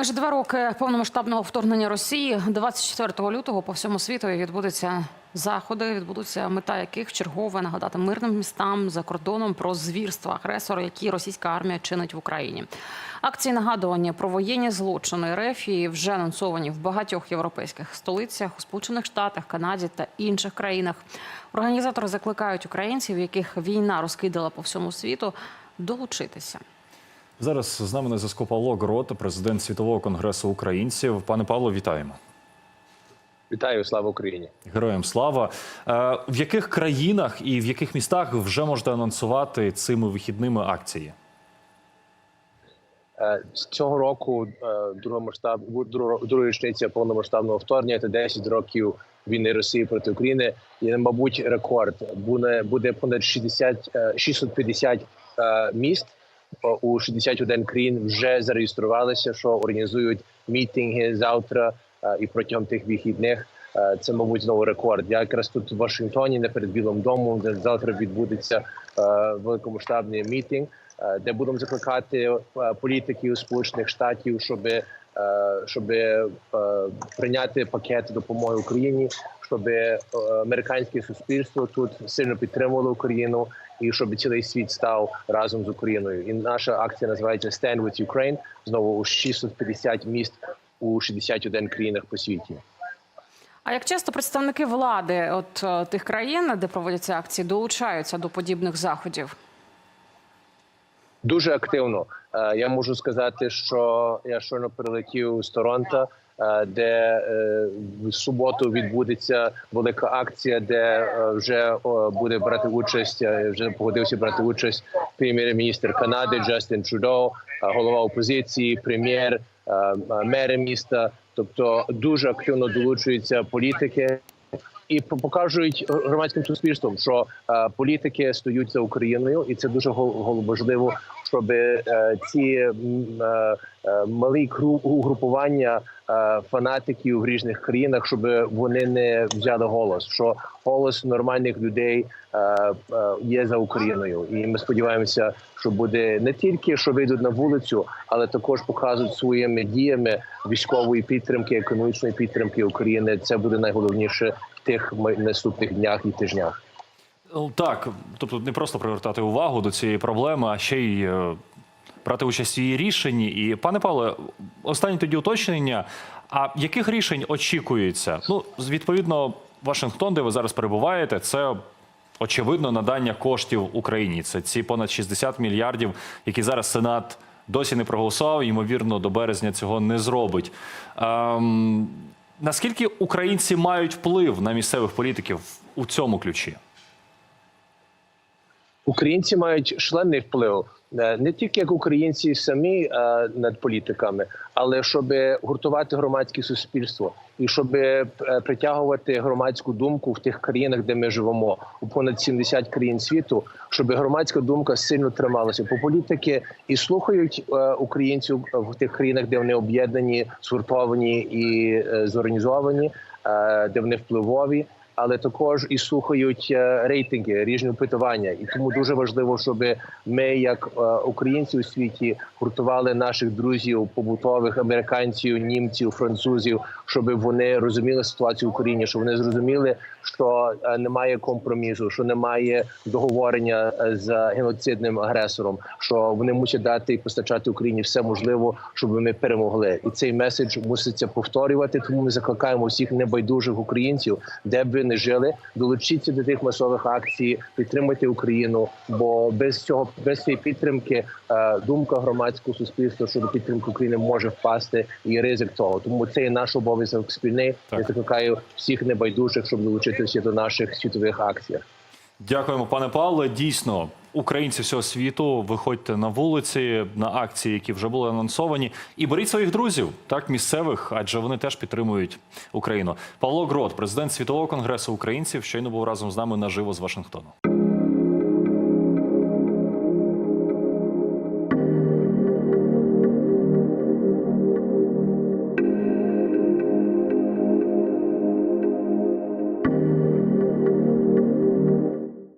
Майже два роки повномасштабного вторгнення Росії 24 лютого по всьому світу відбудуться заходи, відбудуться мета яких чергове нагадати мирним містам за кордоном про звірства агресора, які російська армія чинить в Україні. Акції нагадування про воєнні злочини РФ і вже анонсовані в багатьох європейських столицях у Сполучених Штатах, Канаді та інших країнах. Організатори закликають українців, яких війна розкидала по всьому світу, долучитися. Зараз з нами на зв'язку Павло Грот, президент Світового конгресу українців. Пане Павло, вітаємо. Вітаю, слава Україні! Героям слава. Е, В яких країнах і в яких містах вже можете анонсувати цими вихідними акції? Е, З цього року е, друга масштаб друга річниця повномасштабного вторгнення та 10 років війни Росії проти України. І, мабуть, рекорд буде буде понад 60, е, 650 е, міст у 61 країн вже зареєструвалися, що організують мітинги завтра е, і протягом тих вихідних. Е, Це, мабуть, знову рекорд. Я якраз тут в Вашингтоні, не перед Білим домом, де завтра відбудеться е, великомасштабний мітинг, де будемо закликати політиків Сполучених Штатів, щоб, щоб прийняти пакет допомоги Україні, щоб е, американське суспільство тут сильно підтримувало Україну. І щоб цілий світ став разом з Україною, і наша акція називається «Stand with Ukraine», знову у 650 міст у 61 країнах по світі. А як часто представники влади от е, тих країн, де проводяться акції, долучаються до подібних заходів? Дуже активно. Е, Я можу сказати, що я щойно прилетів з Торонто, е, де е, в суботу відбудеться велика акція, де вже буде брати участь. Вже погодився брати участь прем'єр-міністр Канади Джастін Трудо, е, голова опозиції, прем'єр, мери міста. Тобто дуже активно долучуються політики і по- покажуть громадським суспільством, що е, політики стоять за Україною, і це дуже важливо, щоб е, ці е, малі угрупування фанатиків в різних країнах, щоб вони не взяли голос. Що голос нормальних людей є за Україною, і ми сподіваємося, що буде не тільки що вийдуть на вулицю, але також покажуть своїми діями військової підтримки, економічної підтримки України. Це буде найголовніше тих наступних днях і тижнях. Е, Так, тобто не просто привертати увагу до цієї проблеми, а ще й е, брати участь в її рішенні. І пане Павле, останнє тоді уточнення. А яких рішень очікується? Ну, відповідно, Вашингтон, де ви зараз перебуваєте, це очевидно надання коштів Україні. Це ці понад 60 мільярдів, які зараз Сенат досі не проголосував. Ймовірно, до березня цього не зробить. Ем, наскільки українці мають вплив на місцевих політиків у цьому ключі? Українці мають шалений вплив е, не тільки як українці самі е, над політиками, але щоб гуртувати громадське суспільство і щоб е, притягувати громадську думку в тих країнах, де ми живемо, у понад 70 країн світу, щоб громадська думка сильно трималася. Бо політики і слухають українців в тих країнах, де вони об'єднані, згуртовані і зорганізовані, де вони впливові але також і слухають е, рейтинги, різні опитування. І тому дуже важливо, щоб ми, як е, українці у світі, гуртували наших друзів, побутових американців, німців, французів, щоб вони розуміли ситуацію в Україні, щоб вони зрозуміли, що е, немає компромісу, що немає договорення з геноцидним агресором, що вони мусять дати і постачати Україні все можливе, щоб ми перемогли. І цей меседж муситься повторювати. Тому ми закликаємо всіх небайдужих українців, де б не жили, долучіться до тих масових акцій, підтримуйте Україну. Бо без цього, без цієї підтримки, е, думка громадського суспільства щодо підтримки України може впасти і ризик того. Тому це і наш обов'язок спільний. Так. Я закликаю всіх небайдужих, щоб долучитися до наших світових акцій. Дякуємо, пане Павло. Дійсно, українці всього світу, виходьте на вулиці на акції, які вже були анонсовані, і беріть своїх друзів, так місцевих, адже вони теж підтримують Україну. Павло Грот, президент Світового конгресу українців, щойно був разом з нами наживо з Вашингтону.